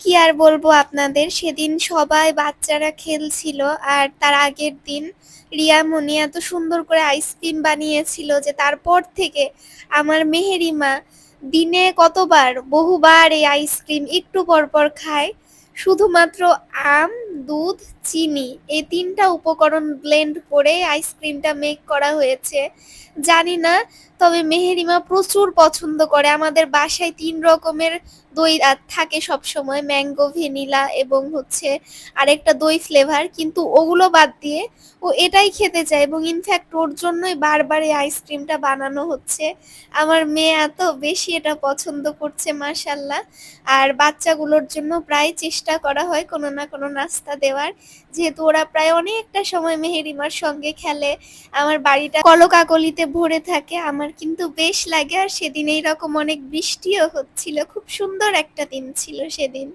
কি আর বলব আপনাদের? সেদিন সবাই বাচ্চারা খেলছিল আর তার আগের দিন রিয়া মনি এত সুন্দর করে আইসক্রিম বানিয়েছিল যে তারপর থেকে আমার মেহেরিমা দিনে কতবার, বহুবার এই আইসক্রিম একটু পরপর পর খায়। শুধুমাত্র আম দুধ, চিনি এই তিনটা উপকরণ ব্লেন্ড করে আইসক্রিমটা মেক করা হয়েছে। জানি না, তবে মেহেরিমা প্রচুর পছন্দ করে। আমাদের বাসায় তিন রকমের দই থাকে সব সময় ম্যাঙ্গো ভ্যানিলা এবং হচ্ছে আরেকটা দই ফ্লেভার কিন্তু ওগুলো বাদ দিয়ে ও এটাই খেতে চায় এবং ইনফ্যাক্ট ওর জন্যই বারবার এই আইসক্রিমটা বানানো হচ্ছে। আমার মেয়ে এত বেশি এটা পছন্দ করছে মাশাল্লাহ আর বাচ্চাগুলোর জন্য প্রায় চেষ্টা করা হয় কোনো না কোনো নাস্তা দেওয়ার। যেহেতু ওরা প্রায় অনেকটা সময় মেহেরিমার সঙ্গে খেলে, আমার বাড়িটা কলকাকলিতে ভরে থাকে, আমার কিন্তু বেশ লাগে। আর সেদিন এইরকম অনেক বৃষ্টিও হচ্ছিল, খুব সুন্দর একটা দিন ছিল সেদিন।